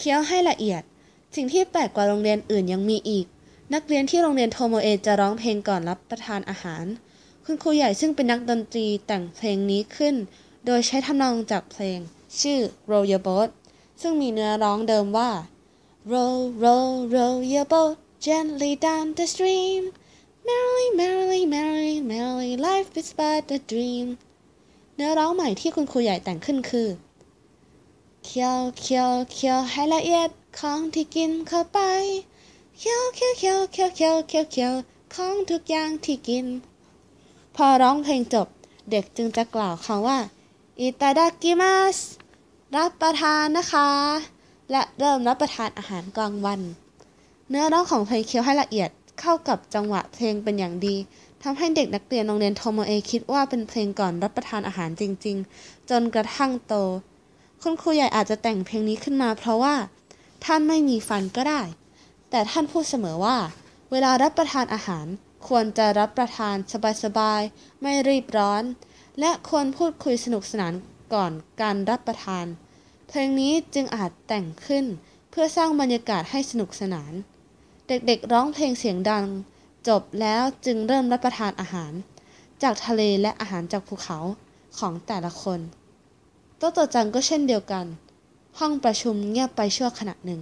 เคี้ยวให้ละเอียด สิ่งที่แปลกกว่าโรงเรียนอื่นยังมีอีก นักเรียนที่โรงเรียนโทโมเอจะร้องเพลงก่อนรับประทานอาหาร คุณครูใหญ่ซึ่งเป็นนักดนตรีแต่งเพลงนี้ขึ้น โดยใช้ทำนองจากเพลง ชื่อ Roll Your Boat ซึ่งมีเนื้อร้องเดิมว่า Roll roll roll your boat gently down the stream Merrily merrily merrily merrily life is but a dream เนื้อร้องใหม่ที่คุณครูใหญ่แต่งขึ้นคือ เคี้ยวเคี้ยวเคี้ยวให้ละเอียดของที่กินเข้าไปเคี้ยวเคี้ยวเคี้ยวเคี้ยวเคี้ยวเคี้ยวเคี้ยวของทุกอย่างที่กิน พอร้องเพลงจบ เด็กจึงจะกล่าวคำว่าอิตาดากิมัสรับประทานนะคะ และเริ่มรับประทานอาหารกลางวัน เนื้อร้องของเพลงเคี้ยวให้ละเอียดเข้ากับจังหวะเพลงเป็นอย่างดีทำให้เด็กนักเรียนโรงเรียนโทโมเอคิดว่าเป็นเพลงก่อนรับประทานอาหารจริง ๆ จนกระทั่งโต คุณครูใหญ่อาจจะแต่งเพลงนี้ขึ้นมา เพราะว่า ท่านไม่มีฟันก็ได้ แต่ท่านพูดเสมอว่า เวลารับประทานอาหาร ควรจะรับประทานสบายๆ ไม่รีบร้อน และควรพูดคุยสนุกสนานก่อนการรับประทาน เพลงนี้จึงอาจแต่งขึ้น เพื่อสร้างบรรยากาศให้สนุกสนาน เด็กๆ ร้องเพลงเสียงดัง จบแล้วจึงเริ่มรับประทานอาหาร จากทะเลและอาหารจากภูเขาของแต่ละคน โตโตจังก็เช่นเดียวกัน ห้องประชุมเงียบไปชั่วขณะหนึ่ง